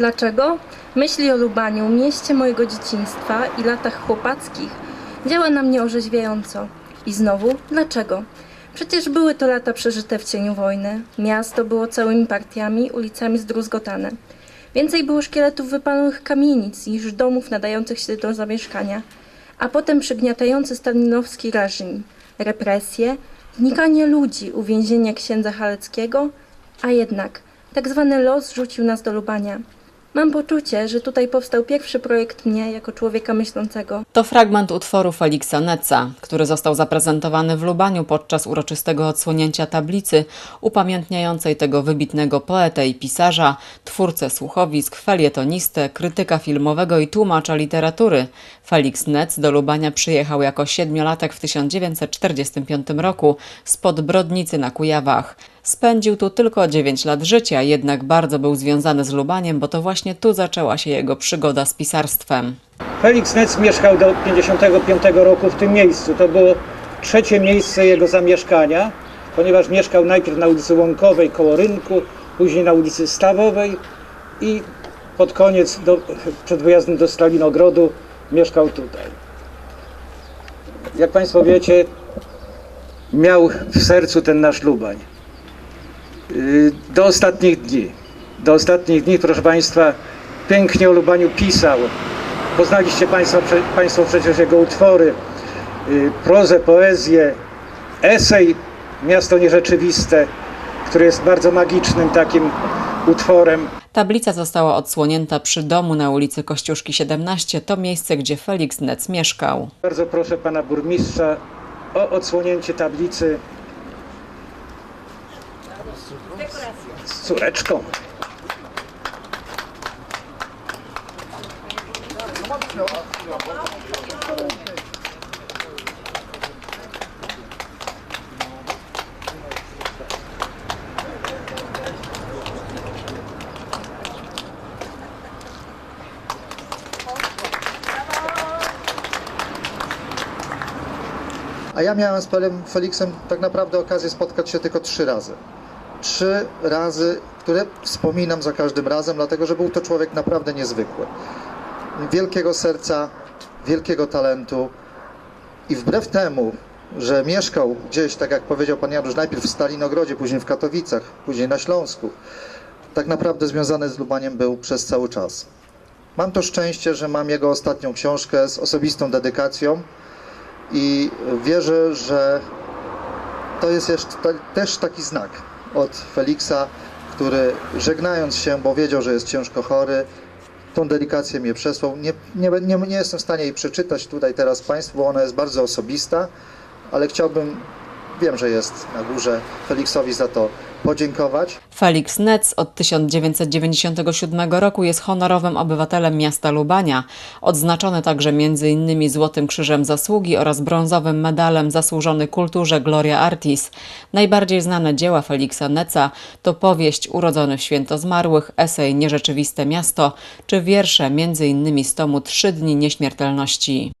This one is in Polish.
Dlaczego? Myśli o Lubaniu, mieście mojego dzieciństwa i latach chłopackich działa na mnie orzeźwiająco. I znowu, dlaczego? Przecież były to lata przeżyte w cieniu wojny. Miasto było całymi partiami, ulicami zdruzgotane. Więcej było szkieletów wypalonych kamienic niż domów nadających się do zamieszkania. A potem przygniatający stalinowski reżim, represje, znikanie ludzi, uwięzienie księdza Haleckiego, a jednak tak zwany los rzucił nas do Lubania. Mam poczucie, że tutaj powstał pierwszy projekt mnie jako człowieka myślącego. To fragment utworu Feliksa Netza, który został zaprezentowany w Lubaniu podczas uroczystego odsłonięcia tablicy upamiętniającej tego wybitnego poetę i pisarza, twórcę słuchowisk, felietonistę, krytyka filmowego i tłumacza literatury. Felix Netz do Lubania przyjechał jako siedmiolatek w 1945 roku spod Brodnicy na Kujawach. Spędził tu tylko 9 lat życia, jednak bardzo był związany z Lubaniem, bo to właśnie tu zaczęła się jego przygoda z pisarstwem. Felix Netz mieszkał do 55 roku w tym miejscu. To było trzecie miejsce jego zamieszkania, ponieważ mieszkał najpierw na ulicy Łąkowej koło rynku, później na ulicy Stawowej i pod koniec, do, przed wyjazdem do Stalinogrodu, mieszkał tutaj. Jak Państwo wiecie, miał w sercu ten nasz Lubań. Yy, Do ostatnich dni. Do ostatnich dni, proszę Państwa, pięknie o Lubaniu pisał. Poznaliście Państwo, państwo przecież jego utwory, yy, prozę, poezję, esej Miasto Nierzeczywiste, który jest bardzo magicznym takim utworem. Tablica została odsłonięta przy domu na ulicy Kościuszki 17. To miejsce, gdzie Felix Netz mieszkał. Bardzo proszę Pana Burmistrza o odsłonięcie tablicy z córeczką. A ja miałem z panem Feliksem tak naprawdę okazję spotkać się tylko trzy razy. Trzy razy, które wspominam za każdym razem, dlatego że był to człowiek naprawdę niezwykły. Wielkiego serca, wielkiego talentu i wbrew temu, że mieszkał gdzieś, tak jak powiedział pan Janusz, najpierw w Stalinogrodzie, później w Katowicach, później na Śląsku, tak naprawdę związany z Lubaniem był przez cały czas. Mam to szczęście, że mam jego ostatnią książkę z osobistą dedykacją i wierzę, że to jest jeszcze też taki znak od Feliksa, który żegnając się, bo wiedział, że jest ciężko chory, tą dedykację mnie przesłał. Nie, nie, nie, nie jestem w stanie jej przeczytać tutaj teraz Państwu, bo ona jest bardzo osobista, ale chciałbym, wiem, że jest na górze, Feliksowi za to podziękować. Felix Netz od 1997 roku jest honorowym obywatelem miasta Lubania, odznaczony także m.in. Złotym Krzyżem Zasługi oraz brązowym medalem zasłużony kulturze Gloria Artis. Najbardziej znane dzieła Feliksa Netza to powieść Urodzony w święto zmarłych, esej Nierzeczywiste miasto czy wiersze m.in. z tomu Trzy dni nieśmiertelności.